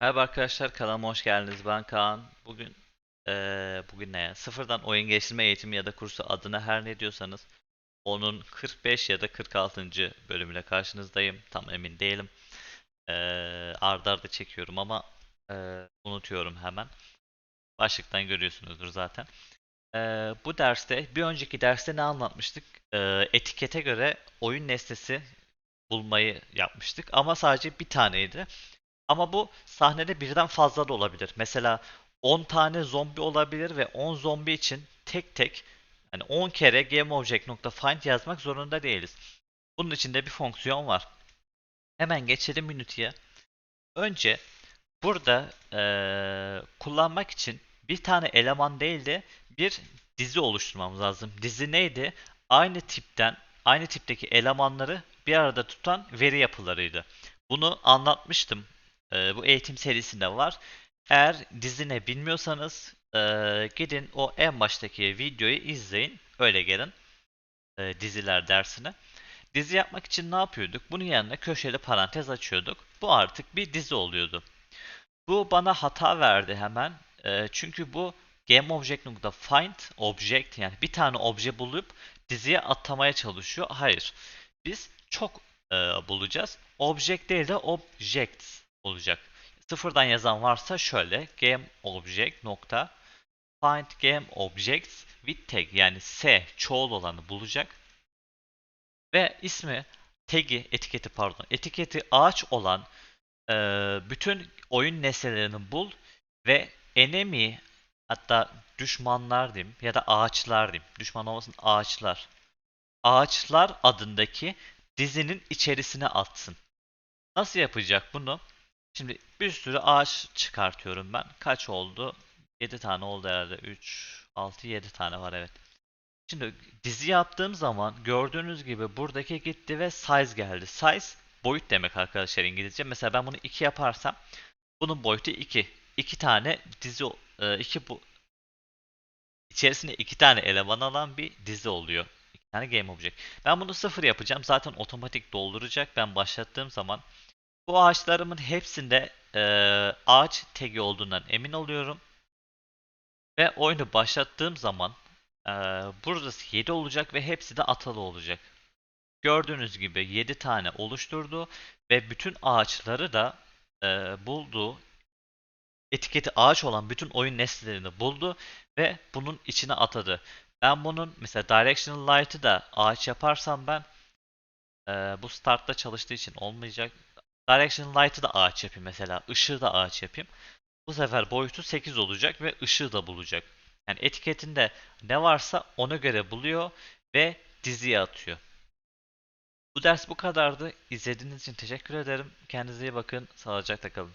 Merhaba arkadaşlar kanalıma hoş geldiniz. Ben Kaan. Bugün eee, bugün ne ya? Sıfırdan oyun geliştirme eğitimi ya da kursu adına her ne diyorsanız onun 45 ya da 46. bölümüyle karşınızdayım. Tam emin değilim. Eee arda arda çekiyorum ama eee, unutuyorum hemen. Başlıktan görüyorsunuzdur zaten. Eee, bu derste bir önceki derste ne anlatmıştık? Eee, etikete göre oyun nesnesi bulmayı yapmıştık ama sadece bir taneydi. Ama bu sahnede birden fazla da olabilir. Mesela 10 tane zombi olabilir ve 10 zombi için tek tek hani 10 kere gameObject.find yazmak zorunda değiliz. Bunun içinde bir fonksiyon var. Hemen geçelim Unity'ye. Önce burada eee, kullanmak için bir tane eleman değil de bir dizi oluşturmamız lazım. Dizi neydi? Aynı tipten, aynı tipteki elemanları bir arada tutan veri yapılarıydı. Bunu anlatmıştım ee, bu eğitim serisinde var. Eğer dizine bilmiyorsanız e, gidin o en baştaki videoyu izleyin. Öyle gelin e, diziler dersine. Dizi yapmak için ne yapıyorduk? Bunun yanına köşeli parantez açıyorduk. Bu artık bir dizi oluyordu. Bu bana hata verdi hemen. E, çünkü bu GameObject.find object yani bir tane obje bulup diziye atamaya çalışıyor. Hayır. Biz çok e, bulacağız. Object değil de objects olacak. Sıfırdan yazan varsa şöyle GameObject nokta find GameObjects with tag yani S çoğul olanı bulacak ve ismi tag'i etiketi pardon etiketi ağaç olan e, bütün oyun nesnelerini bul ve enemy hatta düşmanlar diyeyim ya da ağaçlar diyeyim. Düşman olmasın ağaçlar. Ağaçlar adındaki dizinin içerisine atsın. Nasıl yapacak bunu? Şimdi bir sürü ağaç çıkartıyorum ben. Kaç oldu? 7 tane oldu herhalde. 3, 6, 7 tane var evet. Şimdi dizi yaptığım zaman gördüğünüz gibi buradaki gitti ve size geldi. Size boyut demek arkadaşlar İngilizce. Mesela ben bunu 2 yaparsam bunun boyutu 2. 2 tane dizi 2 bu içerisinde 2 tane eleman alan bir dizi oluyor. 2 tane game object. Ben bunu 0 yapacağım. Zaten otomatik dolduracak. Ben başlattığım zaman bu ağaçlarımın hepsinde e, ağaç tagi olduğundan emin oluyorum. Ve oyunu başlattığım zaman e, burası 7 olacak ve hepsi de atalı olacak. Gördüğünüz gibi 7 tane oluşturdu ve bütün ağaçları da e, buldu. Etiketi ağaç olan bütün oyun nesnelerini buldu ve bunun içine atadı. Ben bunun mesela Directional Light'ı da ağaç yaparsam ben e, bu startta çalıştığı için olmayacak. Direction Light'ı da ağaç yapayım mesela. Işığı da ağaç yapayım. Bu sefer boyutu 8 olacak ve ışığı da bulacak. Yani etiketinde ne varsa ona göre buluyor ve diziye atıyor. Bu ders bu kadardı. İzlediğiniz için teşekkür ederim. Kendinize iyi bakın. Sağlıcakla kalın.